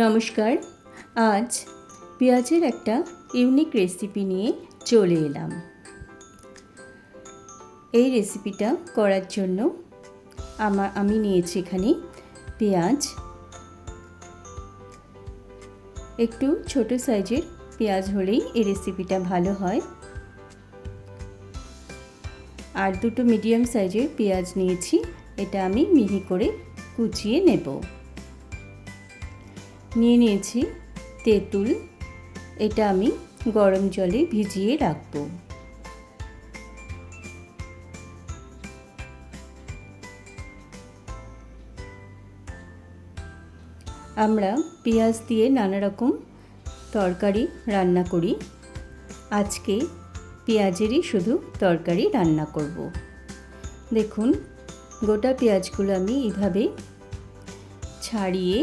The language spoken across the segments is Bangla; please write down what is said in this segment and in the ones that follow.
নমস্কার, আজ পেঁয়াজের একটা ইউনিক রেসিপি নিয়ে চলে এলাম। এই রেসিপিটা করার জন্য আমার আমি নিয়েছি এখানে পেঁয়াজ। একটু ছোট সাইজের পেঁয়াজ হলেই এই রেসিপিটা ভালো হয়। আর দুটো মিডিয়াম সাইজের পেঁয়াজ নিয়েছি, এটা আমি মিহি করে কুচিয়ে নেব। নিয়ে নিয়েছি তেঁতুল। এটা আমি গরম জলে ভিজিয়ে রাখব। আমরা পেঁয়াজ দিয়ে নানা রকম তরকারি রান্না করি। আজকে পেঁয়াজেরই শুধু তরকারি রান্না করব। দেখুন, গোটা পেঁয়াজগুলো আমি এভাবে ছাড়িয়ে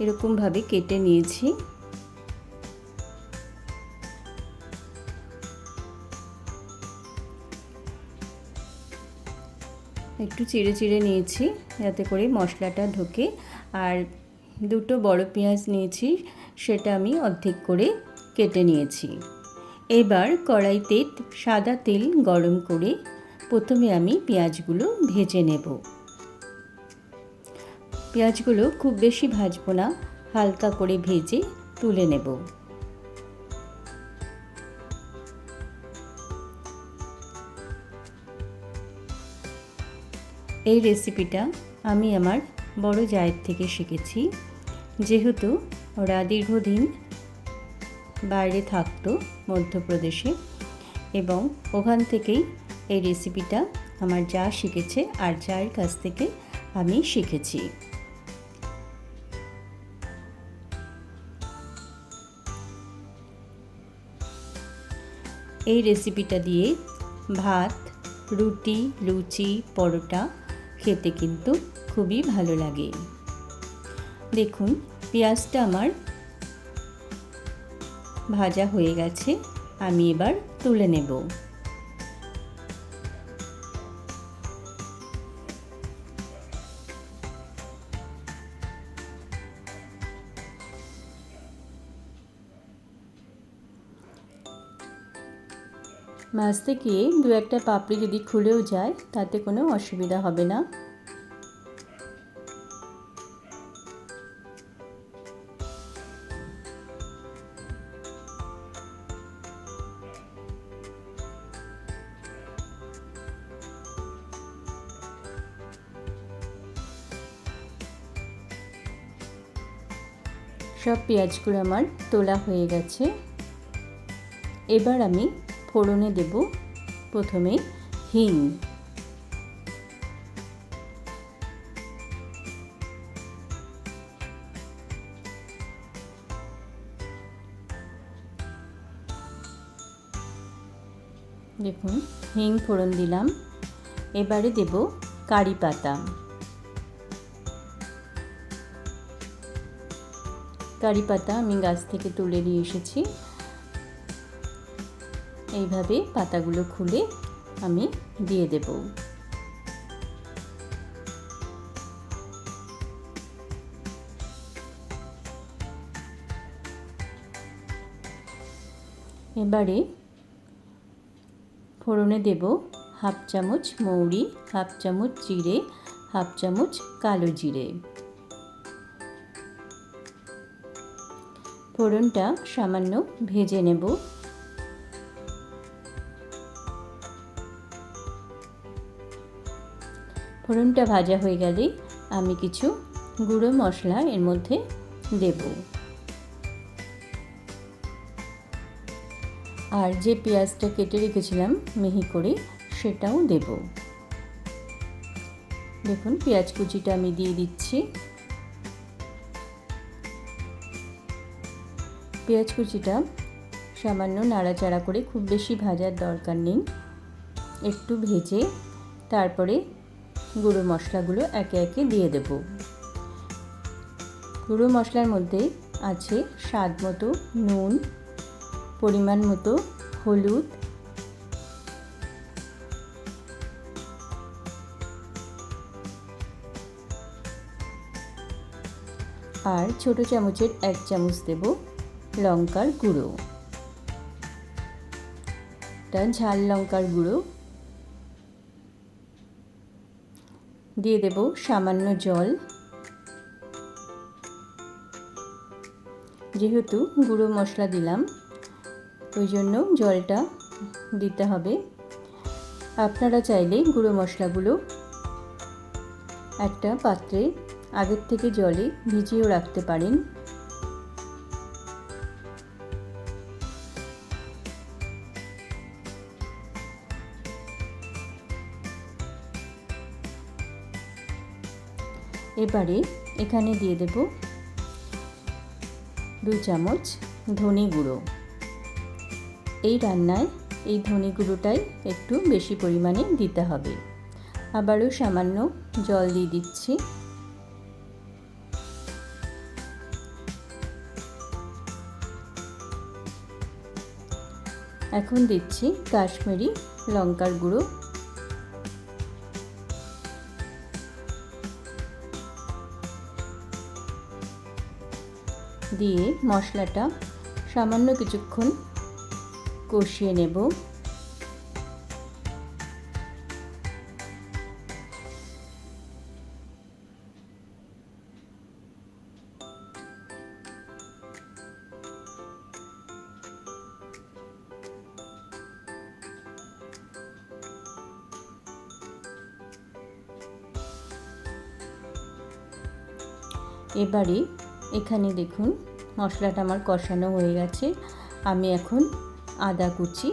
এরকমভাবে কেটে নিয়েছি। একটু চিড়ে চিড়ে নিয়েছি, যাতে করে মশলাটা ঢোকে। আর দুটো বড় পেঁয়াজ নিয়েছি, সেটা আমি অর্ধেক করে কেটে নিয়েছি। এবার কড়াইতে সাদা তেল গরম করে প্রথমে আমি পেঁয়াজগুলো ভেজে নেব। পেঁয়াজগুলো খুব বেশি ভাজবো না, হালকা করে ভেজে তুলে নেব। এই রেসিপিটা আমি আমার বড় জায়ের থেকে শিখেছি। যেহেতু ওরা দীর্ঘদিন বাইরে থাকতো মধ্যপ্রদেশে এবং ওখান থেকেই এই রেসিপিটা আমার যা শিখেছে আর যার কাছ থেকে আমি শিখেছি। এই রেসিপিটা দিয়ে ভাত, রুটি, লুচি, পরোটা খেতে কিন্তু খুবই ভালো লাগে। দেখুন, পেঁয়াজটা আমার ভাজা হয়ে গেছে, আমি এবার তুলে নেব। মাছতে গিয়ে দু একটা পাপড়ি যদি খুলেও যায়, তাতে কোনো অসুবিধা হবে না। সব পেঁয়াজগুলো আমার তোলা হয়ে গেছে। এবার আমি ফোড়নে দেব প্রথমে হিং। দেখুন, হিং ফোড়ন দিলাম। এবারে দেব কারি পাতা। কারি পাতা আমি গাছ থেকে তুলে নিয়ে এসেছি। এইভাবে পাতাগুলো খুলে আমি দিয়ে দেব। এবারে ফোড়নে দেব হাফ চামচ মৌরি, হাফ চামচ জিরে, হাফ চামচ কালো জিরে। ফোড়নটা সামান্য ভেজে নেব। ফোড়নটা ভাজা হয়ে গেলেই আমি কিছু গুঁড়ো মশলা এর মধ্যে দেব। আর যে পেঁয়াজটা কেটে রেখেছিলাম মিহি করে সেটাও দেব। দেখুন, পেঁয়াজ কুচিটা আমি দিয়ে দিচ্ছি। পেঁয়াজ কুচিটা সামান্য নাড়াচাড়া করে খুব বেশি ভাজার দরকার নেই। একটু ভেজে তারপরে গুঁড়ো মশলাগুলো একে একে দিয়ে দেব। গুঁড়ো মশলার মধ্যে আছে স্বাদ মতো নুন, পরিমাণ মতো হলুদ, আর ছোট চামচের এক চামচ দেব লঙ্কার গুঁড়ো। ঝাল লঙ্কার গুঁড়ো দিয়ে দেব সামান্য জল। যেহেতু গুঁড়ো মশলা দিলাম, ওই জন্য জলটা দিতে হবে। আপনারা চাইলে গুঁড়ো মশলাগুলো একটা পাত্রে আগের থেকে জলে ভিজিয়েও রাখতে পারেন। এবারে এখানে দিয়ে দেব দুই চামচ ধনে গুঁড়ো। এই রান্নায় এই ধনে গুঁড়োটাই একটু বেশি পরিমাণে দিতে হবে। আবারও সামান্য জল দিয়ে দিচ্ছি। এখন দিচ্ছি কাশ্মীরি লঙ্কার গুঁড়ো। দিয়ে মশলাটা সামান্য কিছুক্ষণ কষিয়ে নেব। এবারে এখানে দেখুন, মশলাটা আমার কষানো হয়ে গেছে। আমি এখন আদা কুচি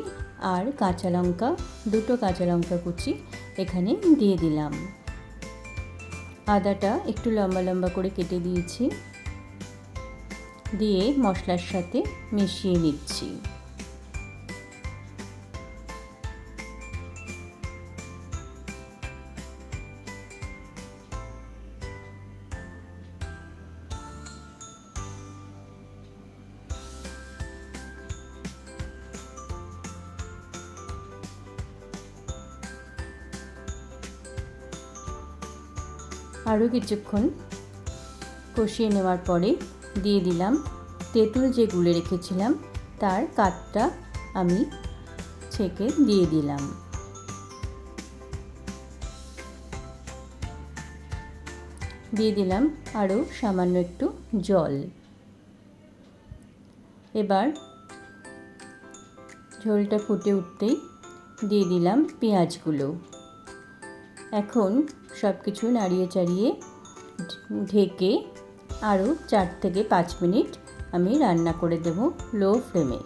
আর কাঁচা লঙ্কা, দুটো কাঁচা লঙ্কা কুচি এখানে দিয়ে দিলাম। আদাটা একটু লম্বা লম্বা করে কেটে দিয়েছি। দিয়ে মশলার সাথে মিশিয়ে নিচ্ছি। আরও কিছুক্ষণ কষিয়ে নেওয়ার পরে দিয়ে দিলাম তেঁতুল যে গুলে রেখেছিলাম, তার কাঠটা আমি ছেঁকে দিয়ে দিলাম। দিয়ে দিলাম আরও সামান্য একটু জল। এবার ঝোলটা ফুটে উঠতেই দিয়ে দিলাম পেঁয়াজগুলো। এখন সব কিছু নাড়িয়ে চাড়িয়ে ঢেকে আরও চার থেকে পাঁচ মিনিট আমি রান্না করে দেব লো ফ্লেমে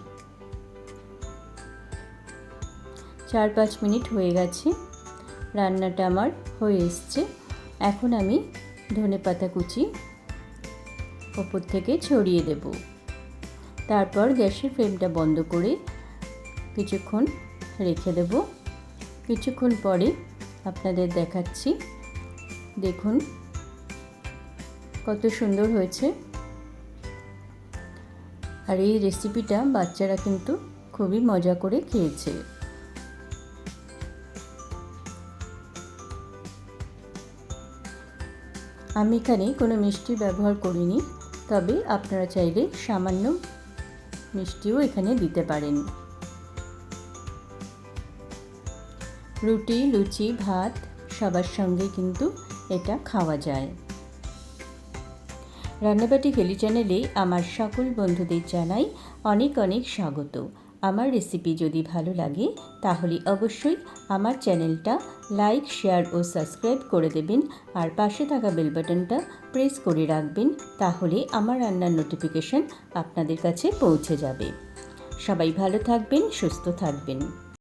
চার পাঁচ মিনিট হয়ে গেছে, রান্নাটা আমার হয়ে এসছে। এখন আমি ধনে পাতা কুচি ওপর থেকে ছড়িয়ে দেব। তারপর গ্যাসের ফ্লেমটা বন্ধ করে কিছুক্ষণ রেখে দেব। কিছুক্ষণ পরে আপনাদের দেখাচ্ছি। দেখুন, কত সুন্দর হয়েছে। আর এই রেসিপিটা বাচ্চারা কিন্তু খুবই মজা করে খেয়েছে। আমি এখানে কোনো মিষ্টি ব্যবহার করিনি, তবে আপনারা চাইলে সামান্য মিষ্টিও এখানে দিতে পারেন। রুটি, লুচি, ভাত সবার সঙ্গে কিন্তু এটা খাওয়া যায়। রান্নাবাটি ফেলি চ্যানেলে আমার সকল বন্ধুদের জানাই অনেক অনেক স্বাগত। আমার রেসিপি যদি ভালো লাগে, তাহলে অবশ্যই আমার চ্যানেলটা লাইক শেয়ার ও সাবস্ক্রাইব করে দেবেন আর পাশে থাকা বেল বাটনটা প্রেস করে রাখবেন, তাহলে আমার রান্নার নোটিফিকেশান আপনাদের কাছে পৌঁছে যাবে। সবাই ভালো থাকবেন, সুস্থ থাকবেন।